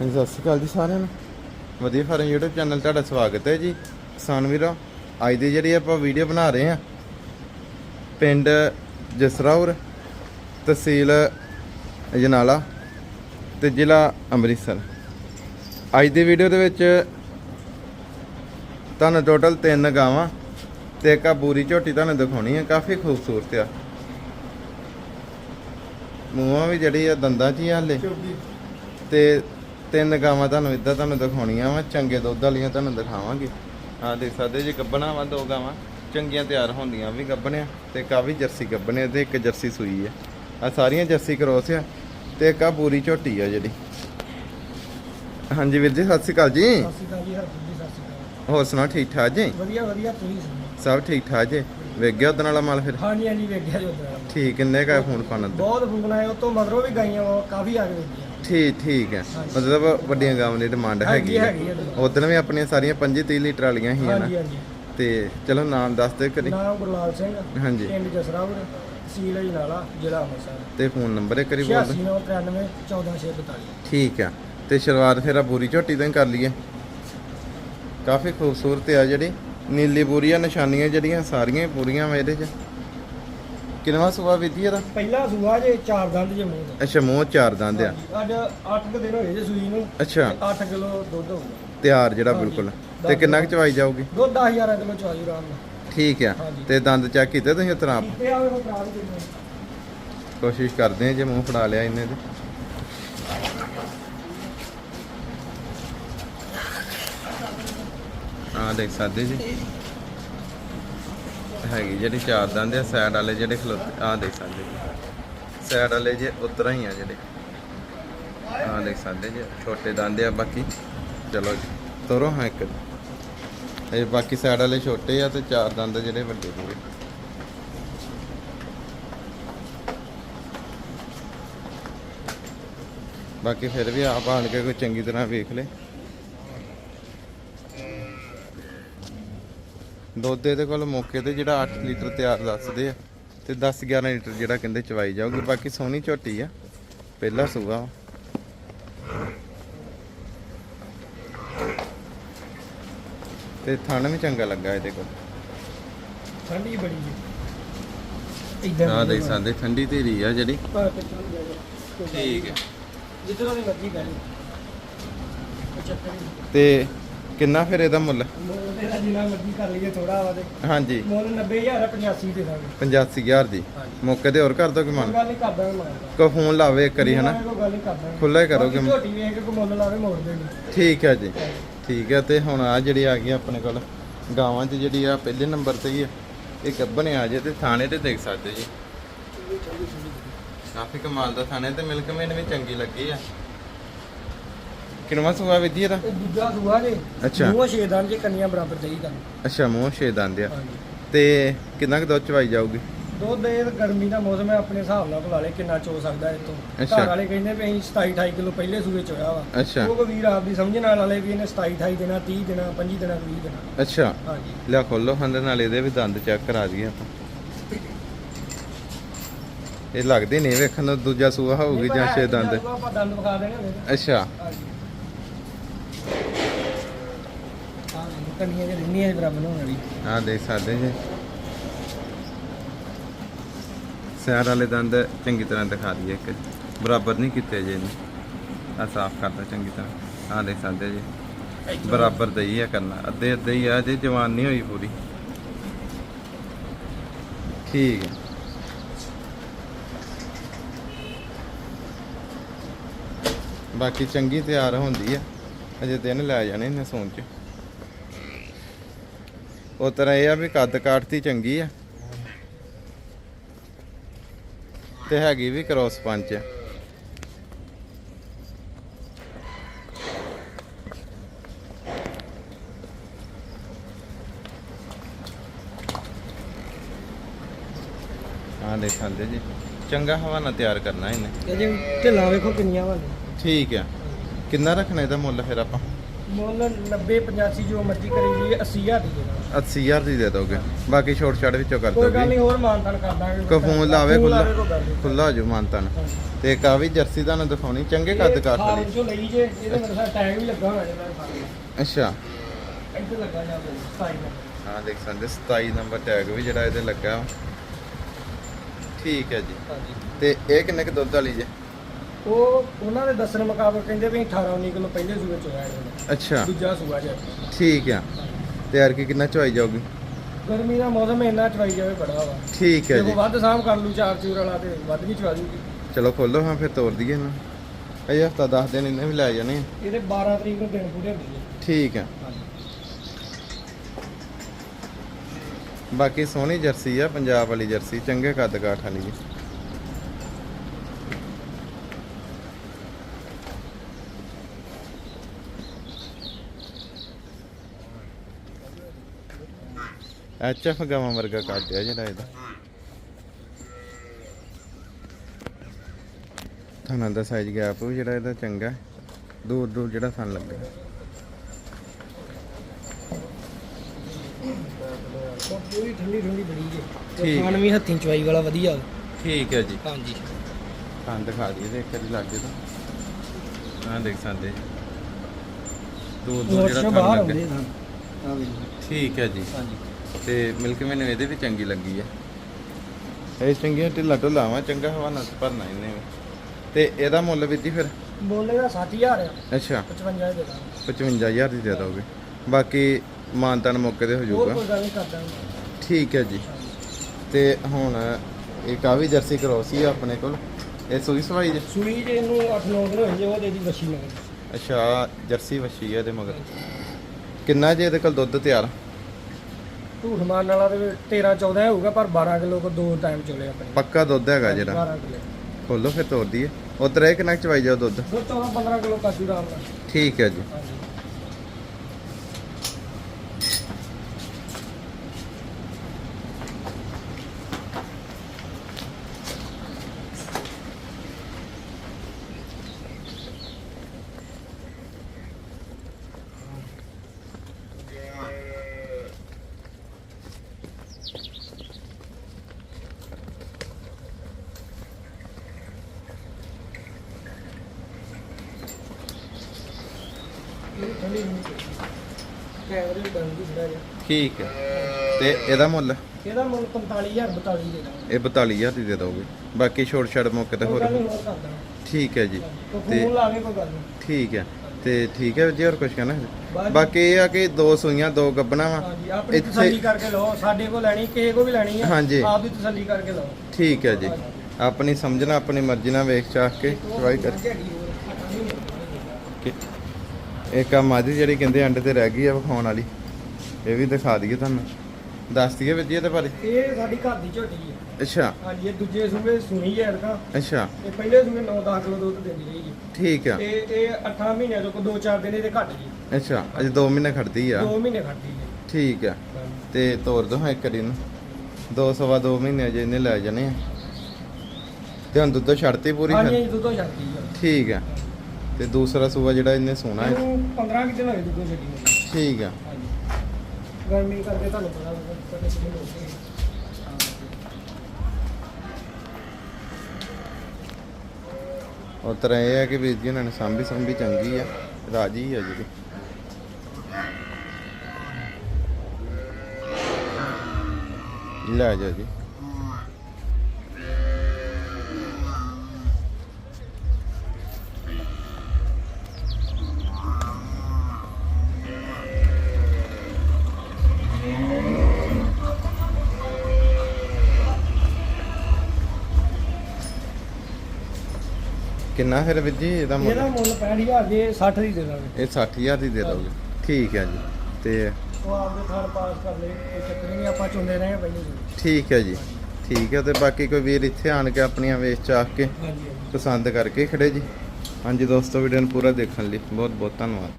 ਹਾਂਜੀ ਸਤਿ ਸ਼੍ਰੀ ਅਕਾਲ ਜੀ ਸਾਰਿਆਂ ਨੂੰ। ਵਧੀਆ ਫਾਰਮ YouTube ਚੈਨਲ ਤੁਹਾਡਾ ਸਵਾਗਤ ਹੈ ਜੀ। ਕਿਸਾਨ ਵੀਰੋ ਅੱਜ ਦੀ ਜਿਹੜੀ ਆਪਾਂ ਵੀਡੀਓ ਬਣਾ ਰਹੇ ਹਾਂ ਪਿੰਡ ਜਸਰਾਉਰ ਤਹਿਸੀਲ ਜਨਾਲਾ ਤੇ ਜ਼ਿਲ੍ਹਾ ਅੰਮ੍ਰਿਤਸਰ। ਅੱਜ ਦੀ ਵੀਡੀਓ ਦੇ ਵਿੱਚ ਤੁਹਾਨੂੰ ਟੋਟਲ ਤਿੰਨ ਗਾਵਾਂ ਤੇ ਇੱਕ ਆ ਬੂਰੀ ਝੋਟੀ ਤੁਹਾਨੂੰ ਦਿਖਾਉਣੀ ਹੈ ਕਾਫੀ ਖੂਬਸੂਰਤ ਆ। ਮੂੰਹਾਂ ਵੀ ਜਿਹੜੀ ਆ ਦੰਦਾਂ 'ਚ ਹੀ ਆ ਹਲੇ। ਤੇ ਤਿੰਨ ਗਾਵਾਂ ਤੁਹਾਨੂੰ ਇੱਦਾਂ ਤੁਹਾਨੂੰ ਦਿਖਾਉਣੀਆਂ ਵਾ ਚੰਗੇ ਦੁੱਧ ਵਾਲੀਆਂ ਤੁਹਾਨੂੰ ਦਿਖਾਵਾਂਗੇ। ਹਾਂ ਦੇਖ ਸਕਦੇ ਜੀ ਗੱਬਣਾ ਵਾ ਦੋ ਗਾਵਾਂ ਚੰਗੀਆਂ ਤਿਆਰ ਹੁੰਦੀਆਂ ਵੀ ਗੱਬਣਿਆ ਤੇ ਕਾਫੀ ਜਰਸੀ ਗੱਬਣੇ ਤੇ ਇੱਕ ਜਰਸੀ ਸੂਈ ਆ। ਆ ਸਾਰੀਆਂ ਜਰਸੀ ਕਰੋਸ ਆ ਤੇ ਇੱਕ ਆ ਪੂਰੀ ਝੋਟੀ ਆ ਜਿਹੜੀ। ਹਾਂਜੀ ਵੀਰ ਜੀ ਸਤਿ ਸ਼੍ਰੀ ਅਕਾਲ ਜੀ। ਸਤਿ ਸ਼੍ਰੀ ਅਕਾਲ ਜੀ ਹਰਪ੍ਰੀਤ ਜੀ ਸਤਿ ਸ਼੍ਰੀ ਅਕਾਲ। ਹੋਰ ਸੁਣਾ ਠੀਕ ਠਾਕ ਜੀ? ਵਧੀਆ ਵਧੀਆ ਤੁਸੀਂ ਸੁਣਾਓ? ਸਭ ਠੀਕ ਠਾਕ ਜੀ। ਵੇਖ ਗਿਆ ਉਦਣ ਵਾਲਾ ਮਾਲ ਫਿਰ? ਹਾਂਜੀ ਹਾਂਜੀ ਵੇਖਿਆ ਜੀ ਉਧਰ ਠੀਕ ਕਿੰਨੇ ਕਾ ਫੋਨ ਪਾਣਾ ਬਹੁਤ ਫੋਨ ਆਏ ਉਤੋਂ ਮਗਰੋਂ ਵੀ ਗਾਈਆਂ ਕਾਫੀ ਆ ਵੇਖੀਆਂ। ਠੀਕ ਠੀਕ ਹੈ। ਮਤਲਬ ਵੱਡੀਆਂ ਗਾਵਾਂ ਦੀ ਡਿਮਾਂਡ ਹੈਗੀ ਹੈ ਹੈਗੀ ਹੈ ਉਦੋਂ ਵੀ ਆਪਣੀਆਂ ਸਾਰੀਆਂ 25 30 ਲੀਟਰ ਵਾਲੀਆਂ ਹੀ ਆ ਨਾ। ਹਾਂਜੀ ਹਾਂਜੀ। ਤੇ ਚਲੋ ਨਾਮ ਦੱਸ ਦੇ ਕਰੀ ਨਾਮ ਗੁਰਲਾਲ ਸਿੰਘ ਹਾਂਜੀ। ਪਿੰਡ ਜਸਰਾਵਰ ਤਹਿਸੀਲ ਜਨਾਲਾ ਜ਼ਿਲ੍ਹਾ ਅੰਮ੍ਰਿਤਸਰ। ਤੇ ਫੋਨ ਨੰਬਰ ਇੱਕ ਕਰੀ ਬੋਲ 8693 14642 ਠੀਕ ਆ। ਤੇ ਸ਼ੁਰੂਆਤ ਫਿਰ ਆ ਬੂਰੀ ਝੋਟੀ ਤੋਂ ਹੀ ਕਰ ਲਈਏ। ਕਾਫੀ ਖੂਬਸੂਰਤ ਆ ਜਿਹੜੀ। ਨੀਲੀ ਬੂਰੀਆਂ ਨਿਸ਼ਾਨੀਆਂ ਜਿਹੜੀਆਂ ਸਾਰੀਆਂ ਹੀ ਪੂਰੀਆਂ ਵਾ ਇਹਦੇ 'ਚ। ਕਿੰਨਵਾ ਸੁਆ ਵਿਧੀ ਇਹਦਾ? ਪਹਿਲਾ ਸੂਆ ਜੇ ਚਾਰ ਦੰਦ ਜੇ ਮੂੰਹ ਦਾ। ਅੱਛਾ ਮੂੰਹ ਚਾਰ ਦੰਦ ਆ। ਅੱਜ 8 ਕੁ ਦਿਨ ਹੋਏ ਜੇ ਸੂਈ ਨੂੰ ਅੱਛਾ। 8 ਕਿਲੋ ਦੁੱਧ ਹੋਊਗਾ। ਤਿਆਰ ਜਿਹੜਾ। ਬਿਲਕੁਲ। ਤੇ ਕਿੰਨਾ ਕੁ ਚਵਾਈ ਜਾਊਗੀ? ਦੁੱਧ 10000 ਕਿਲੋ ਚਵਾਈ ਆਰਾਮ ਨਾਲ ਠੀਕ ਆ। ਤੇ ਦੰਦ ਚੈੱਕ ਕੀਤੇ ਤੁਸੀਂ ਉਤਰਾ ਕੀਤੇ ਆਵੇ ਉਹ ਪ੍ਰਾਪਤ ਕਿੰਨੇ ਕੋਸ਼ਿਸ਼ ਕਰਦੇ ਆ ਜੇ ਮੂੰਹ ਫੜਾ ਲਿਆ ਇਹਨੇ ਤੇ। ਹਾਂ ਦੇਖ ਸਕਦੇ ਜੀ। ਹੈਗੀ ਜਿਹੜੀ ਚਾਰ ਦੰਦ ਆ ਸਾਈਡ ਵਾਲੇ ਜਿਹੜੇ ਖਲੋਤੇ ਆ ਦੇਖ ਸਕਦੇ ਜੀ। ਸਾਈਡ ਵਾਲੇ ਜੇ ਉਤਰਾ ਹੀ ਆ ਜਿਹੜੇ। ਆ ਦੇਖ ਸਕਦੇ ਜੀ, ਛੋਟੇ ਦੰਦ ਆ ਬਾਕੀ। ਚਲੋ ਤੋਰੋ ਹਾਂ ਇੱਕ ਇਹ ਬਾਕੀ ਸਾਈਡ ਵਾਲੇ ਛੋਟੇ ਆ ਤੇ ਚਾਰ ਦੰਦ ਜਿਹੜੇ ਵੱਡੇ ਪੂਰੇ ਬਾਕੀ ਫਿਰ ਵੀ ਆਪ ਆਣ ਕੇ ਕੋਈ ਚੰਗੀ ਤਰ੍ਹਾਂ ਵੇਖ ਲੈ। ਦੁੱਧ ਇਹਦੇ ਕੋਲ ਮੌਕੇ ਤੇ ਜਿਹੜਾ 8 ਲੀਟਰ ਤਿਆਰ ਦੱਸਦੇ ਆ ਤੇ 10 11 ਲੀਟਰ ਜਿਹੜਾ ਕਹਿੰਦੇ ਚਵਾਈ ਜਾਊਗੀ ਬਾਕੀ ਸੋਹਣੀ ਝੋਟੀ ਆ ਪਹਿਲਾ ਵਾ। ਤੇ ਥਣ ਵੀ ਚੰਗਾ ਲੱਗਾ ਇਹਦੇ ਕੋਲ। ਠੰਡੀ ਬੜੀ ਜੀ ਇਦਾਂ ਆ ਦੇਖ ਸਕਦੇ ਠੰਡੀ ਧੀਰੀ ਆ ਜਿਹੜੀ। ਠੀਕ ਹੈ ਜਿੱਦਾਂ ਦੀ ਮਰਜ਼ੀ ਨਹੀਂ ਤੇ ਕਿੰਨਾ ਫਿਰ ਇਹਦਾ ਮੁੱਲ? ਮੁੱਲ ਤੇ ਤਾਂ ਜਿੰਨਾ ਮਰਜ਼ੀ ਕਰ ਲਈਏ ਥੋੜਾ ਵਾ ਤੇ। ਹਾਂਜੀ। ਮੁੱਲ 90000 85 ਦੇ ਦਾਂਗੇ। 85000 ਦੀ। ਮੌਕੇ ਤੇ ਹੋਰ ਕਰ ਦੋ ਕਿ ਮਨ? ਗੱਲ ਨਹੀਂ ਕਰਦਾ ਮੈਂ ਕੋ ਫੋਨ ਲਾਵੇ ਇੱਕ ਕਰੀ ਹਨਾ? ਕੋਈ ਗੱਲ ਨਹੀਂ ਕਰਦਾ ਖੁੱਲ੍ਹਾ ਹੀ ਕਰੋਗੇ। ਬਾਕੀ ਝੋਟੀ ਵੇਖ ਕੇ ਮੁੱਲ ਲਾਵੇ ਮੋੜ ਦੇਣੀ। ਠੀਕ ਹੈ ਜੀ। ਠੀਕ ਹੈ ਤੇ ਹੁਣ ਆ ਜਿਹੜੀ ਆ ਗਈ ਆਪਣੇ ਕੋਲ ਗਾਵਾਂ 'ਚ ਜਿਹੜੀ ਆ ਪਹਿਲੇ ਨੰਬਰ ਤੇ ਹੀ ਆ। ਇਹ ਗੱਬਣ ਆ ਜੇ ਤੇ ਥਾਣੇ ਤੇ ਦੇਖ ਸਕਦੇ ਜੀ। ਕਾਫੀ ਕਮਾਲ ਦਾ ਥਾਣੇ ਤੇ ਮਿਲਕ ਮੇਨ ਵੀ ਚੰਗੀ ਲੱਗੀ ਆ। ਕਿੰਨਵਾ ਸੁਆ ਵਿਧੀ ਇਹਦਾ? ਇਹ ਦੂਜਾ ਸੂਆ ਜੇ। ਅੱਛਾ। ਮੂੰਹ ਛੇਦਾਨ ਜੇ ਕੰਨੀਆਂ ਬਰਾਬਰ ਦੇਈ ਕਰ ਅੱਛਾ ਮੂੰਹ ਛੇ ਦੰਦ ਆ। ਹਾਂਜੀ। ਤੇ ਕਿੰਨਾ ਕੁ ਦੁੱਧ ਚਵਾਈ ਜਾਊਗੀ? ਦੁੱਧ ਇਹ ਗਰਮੀ ਦਾ ਮੌਸਮ ਹੈ ਆਪਣੇ ਹਿਸਾਬ ਨਾਲ ਭੁਲਾ ਲੈ ਕਿੰਨਾ ਚੋ ਸਕਦਾ ਇਹ ਤੋਂ। ਅੱਛਾ। ਘਰ ਵਾਲੇ ਕਹਿੰਦੇ ਵੀ ਅਸੀਂ 27 28 ਕਿਲੋ ਪਹਿਲੇ ਸੂਏ ਚ ਹੋਇਆ ਵਾ। ਅੱਛਾ। ਉਹ ਕੋਈ ਵੀਰ ਆਪ ਦੀ ਸਮਝ ਨਾਲ ਵਾਲੇ ਵੀ ਇਹਨੇ 27 28 ਦੇਣਾ 30 ਦੇਣਾ 25 ਦੇਣਾ 20 ਦੇਣਾ। ਅੱਛਾ। ਹਾਂਜੀ। ਲਿਆ ਖੋਲੋ ਹੰਦ ਨਾਲ ਇਹਦੇ ਵੀ ਦੰਦ ਚੈੱਕ ਕਰਾ ਦਈਏ ਆਪਾਂ। ਇਹ ਲੱਗਦੇ ਨਹੀਂ ਵੇਖਣ ਨੂੰ ਦੂਜਾ ਸੂਆ ਹੋਊਗੀ ਜਾਂ ਛੇ ਦੰਦ। ਜਦੋਂ ਆਪਾਂ ਦੰਦ ਵਿਖਾ ਦੇਣੇ ਹੁੰਦੇ ਨੇ। ਅੱਛਾ। ਹਾਂਜੀ ਹਾਂ ਰਿੰਨੀਆਂ ਦੇ ਬਰਾਬਰ ਵਾਲੀ। ਆ ਦੇਖ ਸਕਦੇ ਜੀ। ਸਿਆਰ ਵਾਲੇ ਦੰਦ ਚੰਗੀ ਤਰ੍ਹਾਂ ਦਿਖਾ ਦਈਏ ਇੱਕ। ਬਰਾਬਰ ਨਹੀਂ ਕੀਤੇ ਜੇ ਇਹਨੇ। ਆ ਸਾਫ਼ ਕਰਦਾ ਚੰਗੀ ਤਰ੍ਹਾਂ। ਆ ਦੇਖ ਸਕਦੇ ਜੀ। ਬਰਾਬਰ ਦਾ ਆ ਕਰਨਾ। ਅੱਧੇ ਅੱਧੇ ਹੀ ਆ ਜੇ, ਜਵਾਨ ਨਹੀਂ ਹੋਈ ਪੂਰੀ। ਠੀਕ ਹੈ ਬਾਕੀ ਚੰਗੀ ਤਿਆਰ ਹੁੰਦੀ ਆ। ਅਜੇ ਦਿਨ ਲੈ ਜਾਣੇ ਨੇ ਸੌਣ ਚ। ਉਹ ਤਰ੍ਹਾਂ ਇਹ ਆ ਵੀ ਕੱਦ ਕਾਠਤੀ ਚੰਗੀ ਆ। ਤੇ ਹੈਗੀ ਵੀ ਕ੍ਰੋਸ ਪੰਚ ਆ। ਦੇਖ ਸਕਦੇ ਜੀ। ਚੰਗਾ ਹਵਾਨਾ ਤਿਆਰ ਕਰਨਾ ਇਹਨੇ। ਇਹਦੇ ਢਿੱਲਾਂ ਵੇਖੋ ਕਿੰਨੀਆਂ ਵਾ। ਠੀਕ ਆ। ਕਿੰਨਾ ਰੱਖਣਾ ਇਹਦਾ ਮੁੱਲ ਫਿਰ ਆਪਾਂ? ਮੁੱਲ 90 85 ਜੋ ਮਰਜ਼ੀ ਕਰੀ ਜੀ 80000 ਦੀ ਦੇਣਾ 80000 ਦੀ ਦੇ ਦੋਗੇ। ਬਾਕੀ ਛੋਟ ਛਾੜ ਵਿੱਚੋਂ ਕਰ ਕੋਈ ਗੱਲ ਦੋਗੇ ਨਹੀਂ ਹੋਰ ਮਾਨਤਾਨ ਕਰ ਦਾਂਗੇ। ਕੋਈ ਫੋਨ ਲਾਵੇ ਫੋਨ ਖੁੱਲਾ ਲਾਵੇ ਕੋਈ ਗੱਲ ਨਹੀਂ। ਖੁੱਲਾ ਹੋ ਜੂ ਮਾਨਤਨ। ਤੇ ਇੱਕ ਆ ਵੀ ਜਰਸੀ ਤੁਹਾਨੂੰ ਦਿਖਾਉਣੀ ਚੰਗੇ ਕੱਦ ਕਾਠ ਫਾਰਮ ਵਾਲੀ। ਚੋਂ ਲਈ ਜੇ ਇਹਦੇ ਮੇਰੇ ਸਾਹ ਟੈਗ ਵੀ ਲੱਗਾ ਹੋਇਆ ਜੇ ਮੇਰੇ ਫਾਰਮ ਅੱਛਾ। ਇੱਥੇ ਲੱਗਾ ਜਾ ਸਾਈਡ ਹਾਂ ਦੇਖ ਸਕਦੇ 27 ਨੰਬਰ ਟੈਗ ਵੀ ਜਿਹੜਾ ਇਹਦੇ ਲੱਗਾ। ਵਾ। ਠੀਕ ਹੈ ਜੀ। ਹਾਂਜੀ। ਤੇ ਇਹ ਕਿੰਨੇ ਕ ਦੁੱਧ ਵਾਲੀ ਜੇ? ਉਹ ਉਹਨਾਂ ਦੇ ਦੱਸਣ ਮੁਤਾਬਕ ਕਹਿੰਦੇ ਵੀ 18 19 ਕਿਲੋ ਪਹਿਲੇ ਸੂਏ ਚ ਹੋਇਆ ਇਹਦਾ ਅੱਛਾ। ਦੂਜਾ ਸੂਆ ਜੇ ਠੀਕ ਆ। ਤੇ ਯਾਰ ਕੀ ਕਿੰਨਾ ਚਵਾਈ ਜਾਊਗੀ? ਗਰਮੀ ਦਾ ਮੌਸਮ ਇੰਨਾ ਚਵਾਈ ਜਾਵੇ ਬੜਾ ਵਾ। ਠੀਕ ਹੈ ਜੇ ਜੀ। ਕੋ ਵੱਧ ਸਾਮ ਕਰ ਲੂ ਚਾਰ ਚੂਰ ਵਾਲਾ ਤੇ ਵੱਧ ਵੀ ਚਵਾ ਦੂਗੀ ਚਲੋ ਖੋਲੋ ਹਾਂ ਫਿਰ ਤੋਰ ਦਈਏ ਨਾ ਇਹ ਹਫਤਾ 10 ਦਿਨ ਇਹਨੇ ਵੀ ਲੈ ਜਾਣੇ ਆ। ਇਹਦੇ 12 ਤਰੀਕ ਨੂੰ ਦਿਨ ਪੂਰੇ ਹੁੰਦੇ ਨੇ। ਠੀਕ ਆ। ਹਾਂਜੀ। ਬਾਕੀ ਸੋਹਣੀ ਜਰਸੀ ਆ ਪੰਜਾਬ ਵਾਲੀ ਜਰਸੀ ਚੰਗੇ ਕੱਦ ਕਾਠ ਵਾਲੀ ਜੀ। ਐਚਐਫ ਗਾਵਾਂ ਵਰਗਾ ਕੱਦ ਆ ਜਿਹੜਾ ਇਹਦਾ। ਥਾਣਾ ਦਾ ਸਾਈਜ਼ ਗੈਪ ਵੀ ਜਿਹੜਾ ਇਹਦਾ ਚੰਗਾ। ਦੂਰ ਦੂਰ ਜਿਹੜਾ ਥਣ ਲੱਗਾ। ਪੂਰੀ ਠੰਡੀ ਠੰਡੀ ਬੜੀ ਜੇ ਖਾਣ ਵੀ ਹੱਥੀਂ ਚਵਾਈ ਵਾਲਾ ਵਧੀਆ। ਵਾ। ਠੀਕ ਹੈ ਜੀ। ਹਾਂਜੀ। ਹਾਂ ਦਿਖਾ ਦਈਏ ਤੇ ਇੱਕ ਵਾਰੀ ਲੱਗ ਤਾਂ ਹਾਂ ਦੇਖ ਸਕਦੇ। ਦੂਰ ਦੂਰ ਜਿਹੜਾ ਥਣ ਲੱਗਾ। ਆ। ਠੀਕ ਹੈ ਜੀ। ਹਾਂਜੀ। ਤੇ ਮਿਲਕ ਮੈਨੂੰ ਇਹਦੇ ਵੀ ਚੰਗੀ ਲੱਗੀ ਹੈ ਇਹ ਚੰਗੀਆਂ ਢਿੱਲਾ ਢੁੱਲਾ ਵਾ ਚੰਗਾ ਹਵਾ ਨਾਲ ਭਰਨਾ ਇਹਨੇ। ਵੀ ਤੇ ਇਹਦਾ ਮੁੱਲ ਵੀ ਜੀ ਫਿਰ ਬੋਲੇ ਦਾ 60000 ਆ। ਅੱਛਾ। 55 ਦੇ ਦਾਂਗੇ। 55000 ਦੀ ਦੇ ਦੋਗੇ। ਬਾਕੀ ਮਾਨਤਨ ਮੌਕੇ ਤੇ ਹੋ ਹੋਰ ਜਾਊਗਾ ਕੋਈ ਗੱਲ ਨਹੀਂ ਕਰਦਾ ਠੀਕ ਹੈ ਜੀ। ਤੇ ਹੁਣ ਇੱਕ ਆ ਵੀ ਜਰਸੀ ਕਰੋਸੀ ਆ ਆਪਣੇ ਕੋਲ। ਇਹ ਸੂਈ ਸਵਾਈ ਜੀ? ਸੂਈ ਜੇ ਇਹਨੂੰ 8-9 ਦਿਨ ਹੋਏ ਜੇ ਉਹਦੇ ਦੀ ਵਸ਼ੀ ਮਗਰ। ਅੱਛਾ ਜਰਸੀ ਵੱਛੀ ਹੈ ਇਹਦੇ ਮਗਰ। ਕਿੰਨਾ ਜੇ ਇਹਦੇ ਕੋਲ ਦੁੱਧ ਤਿਆਰ? ਝੂਠ ਮਾਰਨ ਵਾਲਾ ਤੇ 13-14 ਹੋਊਗਾ ਪਰ 12 ਕਿਲੋ ਕੋ ਦੋ ਟਾਈਮ ਚੋਲੇ ਆਪਣੇ। ਪੱਕਾ ਦੁੱਧ ਹੈਗਾ ਜਿਹੜਾ। 12 ਕਿਲੋ। ਖੋਲੋ ਫਿਰ ਤੋਰ ਦਈਏ ਉਧਰ ਇਹ ਕਿੰਨਾ ਕੁ ਚਵਾਈ ਜਾਓ ਦੁੱਧ। ਦੋ 14-15 ਕਿਲੋ ਕਾਜੂ ਰਾਮ ਦਾ ਠੀਕ ਹੈ ਜੀ। ਹਾਂਜੀ ਇਹ ਠੰਡੀ ਨਹੀਂ ਕੈਮਰੇ ਵੀ ਬੰਦ ਹੀ ਥੋੜਾ ਜਿਹਾ। ਠੀਕ ਹੈ। ਤੇ ਇਹਦਾ ਮੁੱਲ? ਇਹਦਾ ਮੁੱਲ 45000 42 ਦੇ ਦਾਂਗੇ। ਇਹ 42000 ਦੀ ਦੇ ਦੋਗੇ। ਬਾਕੀ ਛੋਟ ਛੜ ਮੌਕੇ ਤੇ ਕੋਈ ਹੋਰ ਗੱਲ ਨਹੀਂ ਹੋਰ ਕਰ ਦਾਂਗੇ। ਠੀਕ ਹੈ ਜੀ। ਤੇ ਫੋਨ ਲਾਵੇ ਕੋਈ ਗੱਲ ਨਹੀਂ। ਠੀਕ ਹੈ। ਤੇ ਠੀਕ ਹੈ ਜੀ ਹੋਰ ਕੁਝ ਕਹਿਣਾ? ਹੈ? ਬਾਕੀ- ਇਹ ਆ ਕਿ ਦੋ ਸੂਈਆਂ ਦੋ ਗੱਬਣਾ ਵਾ। ਹਾਂਜੀ ਆਪਣੀ ਇੱਥੇ- ਤਸੱਲੀ ਕਰਕੇ ਲਓ। ਸਾਡੇ ਕੋਲ ਲੈਣੀ ਕਿਸੇ ਕੋਲ ਵੀ ਲੈਣੀ ਆ। ਹਾਂਜੀ। ਆਪ ਦੀ ਤਸੱਲੀ ਕਰਕੇ ਲਓ। ਠੀਕ ਹੈ ਜੀ। ਆਪਣੀ ਸਮਝਣਾ ਆਪਣੀ ਮਰਜ਼ੀ ਨਾਲ ਵੇਖ ਚਾਖ ਕੇ ਟਰਾਈ ਕਰ। ਕੇ ਇੱਕ ਆ ਮਾਦੀ ਜਿਹੜੀ ਕਹਿੰਦੇ ਅੰਡੇ ਤੇ ਰਹਿ ਗਈ ਆ ਵਿਖਾਉਣ ਵਾਲੀ। ਇਹ ਵੀ ਦਿਖਾ ਦਈਏ ਤੁਹਾਨੂੰ। ਦੱਸ ਦਈਏ ਵੀਰ ਜੀ ਇਹਦੇ ਬਾਰੇ। ਇਹ ਸਾਡੀ ਘਰ ਦੀ ਝੋਟੀ ਹੈ। ਅੱਛਾ। ਹਾਂਜੀ ਇਹ ਦੂਜੇ ਸੂਬੇ ਸੁਣੀ ਹੈ ਅਰਕਾ ਅੱਛਾ। ਤੇ ਪਹਿਲੇ ਸੂਬੇ 9-10 ਕਿਲੋ ਦੁੱਧ ਦਿੰਦੀ ਰਹੀ ਜੀ। ਠੀਕ ਆ। ਤੇ ਇਹ 8 ਮਹੀਨਿਆਂ ਤੋਂ 2-4 ਦਿਨ ਇਹਦੇ ਘੱਟ ਜੀ। ਅੱਛਾ ਅਜੇ 2 ਮਹੀਨੇ ਖੜਦੀ ਆ। 2 ਮਹੀਨੇ ਖੜਦੀ ਜੀ ਠੀਕ ਆ। ਤੇ ਤੋਰ ਦੋ ਹਾਂ ਇੱਕ ਵਾਰੀ ਨੂੰ ਦੋ ਸਵਾ ਦੋ ਮਹੀਨੇ ਜੇ ਇਹਨੇ ਲੈ ਜਾਣੇ ਆ। ਤੇ ਹੁਣ ਦੁੱਧ ਛੱਡਤੀ ਪੂਰੀ ਹਾਂਜੀ ਦੁੱਧੋਂ ਛੱਡਦੀ ਆ। ਠੀਕ ਆ। ਤੇ ਦੂਸਰਾ ਸੂਆ ਜਿਹੜਾ ਇਹਨੇ ਸੋਣਾ ਹੈ। ਇਹਨੂੰ 15 ਕਿ ਦਿਨ ਹੋਏ ਦੁੱਧੋਂ ਛੱਡੀ ਨੂੰ। ਠੀਕ ਆ। ਹਾਂਜੀ। ਗਰਮੀ ਕਰਕੇ ਤੁਹਾਨੂੰ ਪਤਾ ਕਿਤੇ ਲੋਕ ਉਹ ਤਰ੍ਹਾਂ ਇਹ ਹੈ ਕਿ ਵੀਰ ਜੀ ਉਹਨਾਂ ਨੇ ਸਾਂਭੀ ਸੰਭੀ ਚੰਗੀ ਆ ਰਾਜੀ ਆ ਜਿਹੜੀ। ਲੈ ਜਾ ਜੀ। ਕਿੰਨਾ ਫਿਰ ਵੀਰ ਜੀ ਇਹਦਾ ਮੁੱਲ? ਇਹਦਾ ਮੁੱਲ 65000 ਜੇ 60 ਦੀ ਦੇ ਦਾਂਗੇ। ਇਹ 60000 ਦੀ ਦੇ ਦੋਗੇ। ਠੀਕ ਹੈ ਜੀ। ਤੇ ਉਹ ਆਪਦੇ ਥਾਲ ਪਾਸ ਕਰ ਲੈ ਕੋਈ ਚੱਕਰ ਨਹੀਂ ਆਪਾਂ ਚੁੰਦੇ ਰਹੇ ਪਹਿਲੇ ਜੀ ਠੀਕ ਹੈ ਜੀ। ਠੀਕ ਹੈ ਤੇ ਬਾਕੀ ਕੋਈ ਵੀਰ ਇੱਥੇ ਆਣ ਕੇ ਆਪਣੀਆਂ ਵੇਚ ਚਾਖ ਕੇ ਪਸੰਦ ਕਰਕੇ ਖੜੇ ਜੀ। ਹਾਂਜੀ ਦੋਸਤੋ ਵੀਡੀਓ ਨੂੰ ਪੂਰਾ ਦੇਖਣ ਲਈ ਬਹੁਤ ਬਹੁਤ ਧੰਨਵਾਦ।